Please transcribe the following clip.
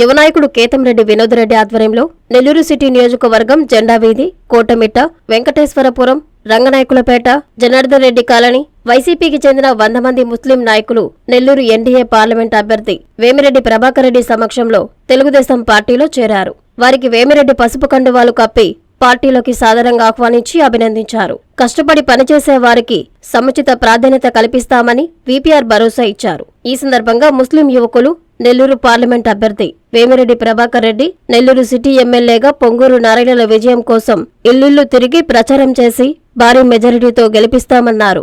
యువనాయకుడు కేతంరెడ్డి వినోదరెడ్డి ఆధ్వర్యంలో నెల్లూరు సిటీ నియోజకవర్గం జెండా వీధి కోటమిట్ట వెంకటేశ్వరపురం రంగనాయకులపేట జనార్దన్ రెడ్డి కాలనీ వైసీపీకి చెందిన వంద మంది ముస్లిం నాయకులు నెల్లూరు ఎన్డీఏ పార్లమెంట్ అభ్యర్థి వేమిరెడ్డి ప్రభాకర్ రెడ్డి సమక్షంలో తెలుగుదేశం పార్టీలో చేరారు. వారికి వేమిరెడ్డి పసుపు కండువాలు కప్పి పార్టీలోకి సాదరంగా ఆహ్వానించి అభినందించారు. కష్టపడి పనిచేసే వారికి సముచిత ప్రాధాన్యత కల్పిస్తామని వీపీఆర్ భరోసా ఇచ్చారు. ఈ సందర్భంగా ముస్లిం యువకులు నెల్లూరు పార్లమెంట్ అభ్యర్థి వేమిరెడ్డి ప్రభాకర్ రెడ్డి నెల్లూరు సిటీ ఎమ్మెల్యేగా పొంగూరు నారాయణల విజయం కోసం ఇల్లుళ్ళు తిరిగి ప్రచారం చేసి భారీ మెజారిటీతో గెలిపిస్తామన్నారు.